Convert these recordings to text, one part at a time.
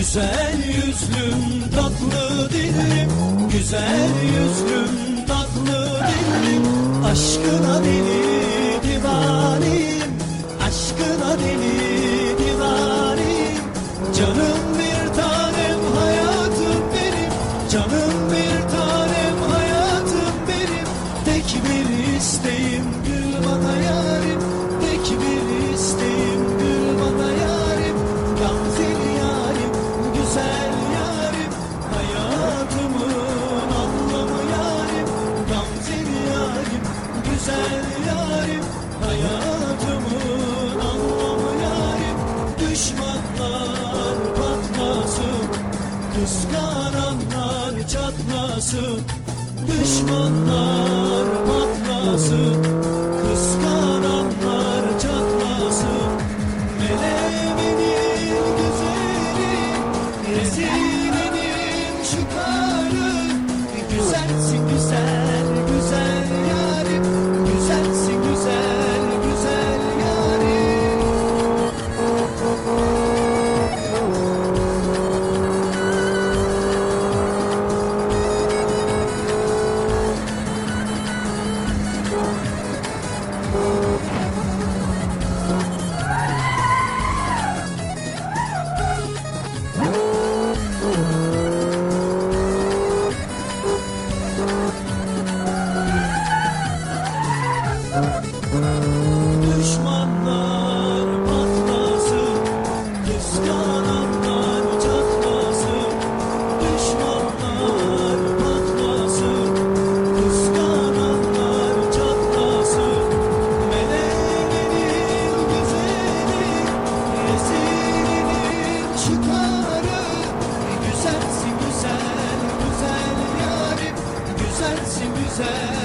Güzel yüzlüm tatlı dilim. Güzel yüzlüm tatlı dilim. Aşkına deli divaneyim Aşkına deli said 새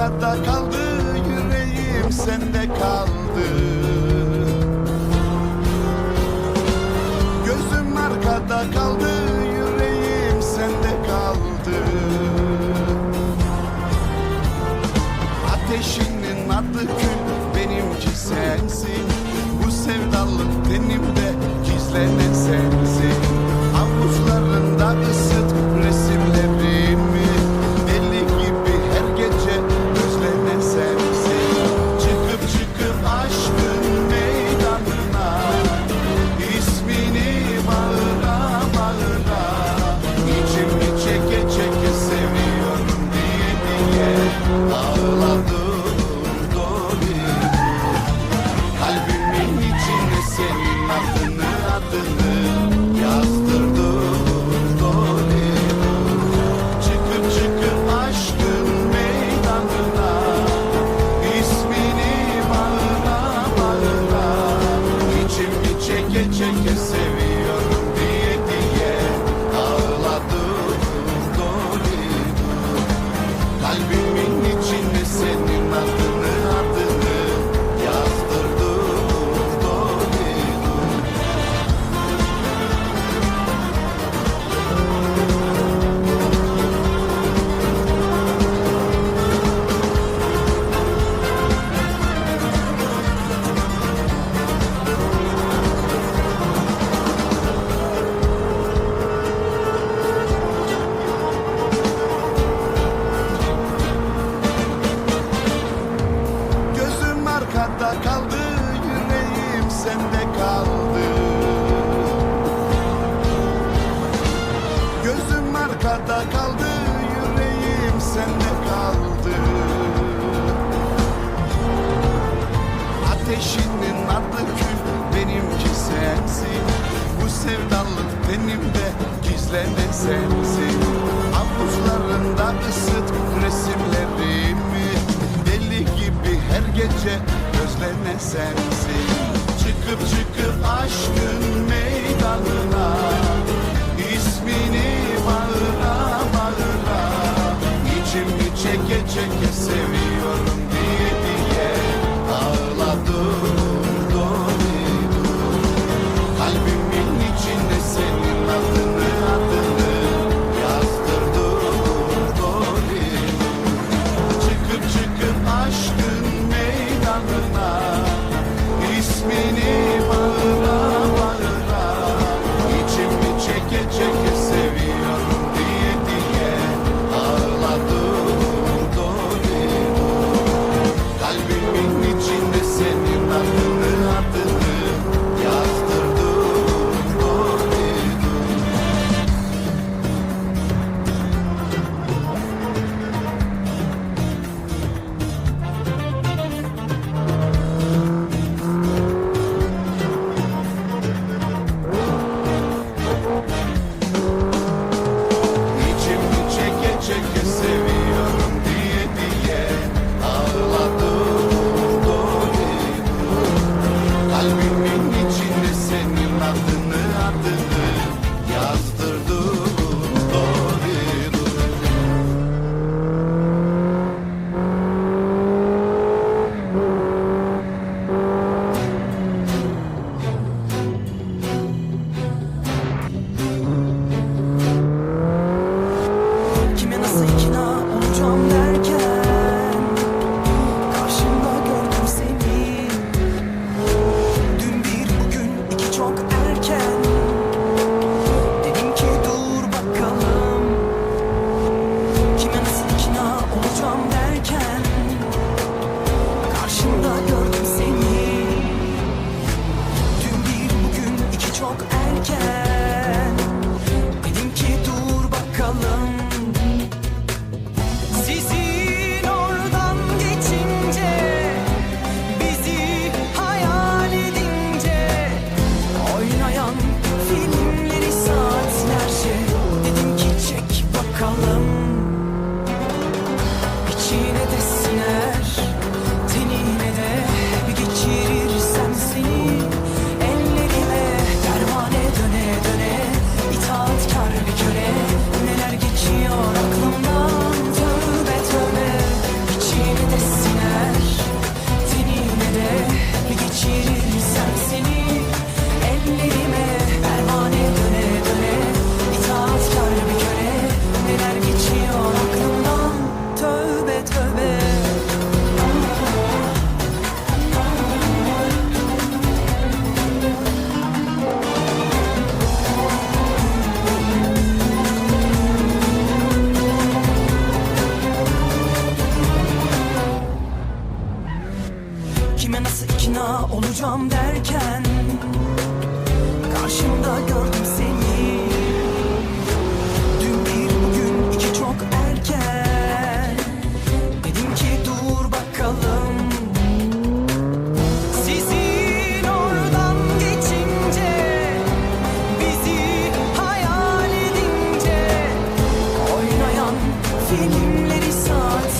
Arkada kaldı yüreğim sende kaldı. kitchen. seslendim sensin Havuzlarında ısıt resimlerimi Deli gibi her gece özlene sensin Çıkıp çıkıp aşkın meydanına ismini bağıra bağıra İçimi çeke çeke seviyorum diye diye ağladım. can.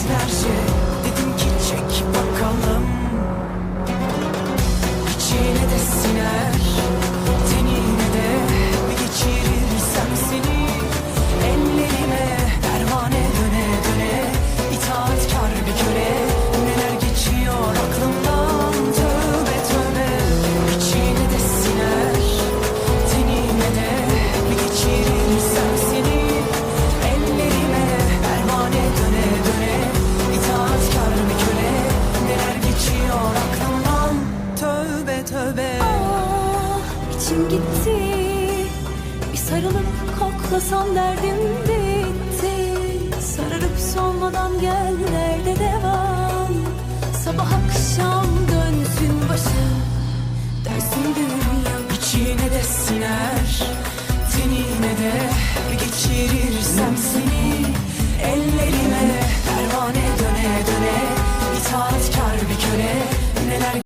Smash it. gitti. Bir sarılıp koklasam derdim bitti. Sararıp solmadan gel nerede devam? Sabah akşam dönsün başa. Dersin dünya içine de siner. Tenine de geçirirsem sen